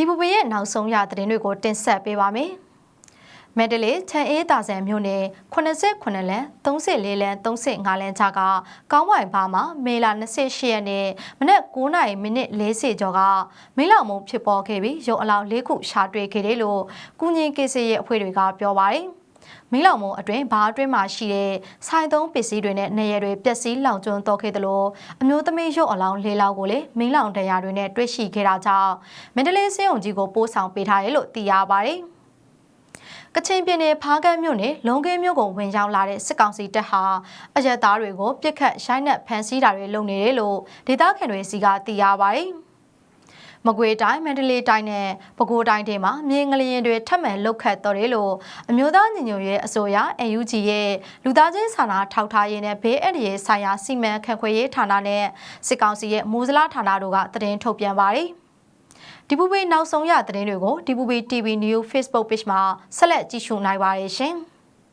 ဒီပူပေရဲ့နောက်ဆုံးရသတင်းတွေကိုတင်ဆက်ပေးပါမယ်။မန္တလေးချန်အေးတာဆန်မြို့နယ်89လမ်း34လမ်း35လမ်းခြားကကောင်းဝိုင်ဘာမှာမေလ28ရက်နေ့မနက်9:00မိနစ်40ကျော်ကမိလောင်မှုဖြစ်ပေါ်ခဲ့ပြီးရုပ်အလောင်း၄ခုရှာတွေ့ခဲ့တယ်လို့ကုညင်ကေစီရဲ့အဖွဲ့တွေကပြောပါတယ်။ မိလောင်မုံအတွင်းဘားအတွင်းမှာရှိတဲ့ဆိုင်သုံးပစ္စည်းတွေနဲ့နေရတွေပျက်စီးလောင်ကျွမ်းတော့ခဲ့တယ်လို့အမျိုးသမီးရုပ်အလောင်းလေးလောင်းကိုလည်းမိလောင်တရားတွေနဲ့တွေ့ရှိခဲ့တာကြောင့်မန္တလေးစေယုံကြီးကိုပို့ဆောင်ပေးထားတယ်လို့သိရပါတယ်။ကချင်ပြည်နယ်ဖားကတ်မြို့နယ်လုံကဲမြို့ကိုဝင်ရောက်လာတဲ့စစ်ကောင်စီတပ်ဟာအရက်သားတွေကိုပြစ်ခတ်ရိုက်နှက်ဖမ်းဆီးတာတွေလုပ်နေတယ်လို့ဒေသခံတွေစီကသိရပါတယ်။ မကွေတိုင်းမန္တလေးတိုင်းနဲ့ပဲခူးတိုင်းတွေမှာမြေငလျင်တွေထပ်မံလုတ်ခတ်တော်တယ်လို့အမျိုးသားညီညွတ်ရေးအစိုးရ AUG ရဲ့လူသားချင်းစာနာထောက်ထားရေးနဲ့ဘေးအန္တရာယ်ဆိုင်ရာစီမံခန့်ခွဲရေးဌာနနဲ့စစ်ကောင်စီရဲ့မူစလားဌာနတို့ကသတင်းထုတ်ပြန်ပါတယ်ဒီပူပေနောက်ဆုံးရသတင်းတွေကိုဒီပူပေ TV News Facebook Page မှာဆက်လက်ကြည့်ရှုနိုင်ပါတယ်ရှင်။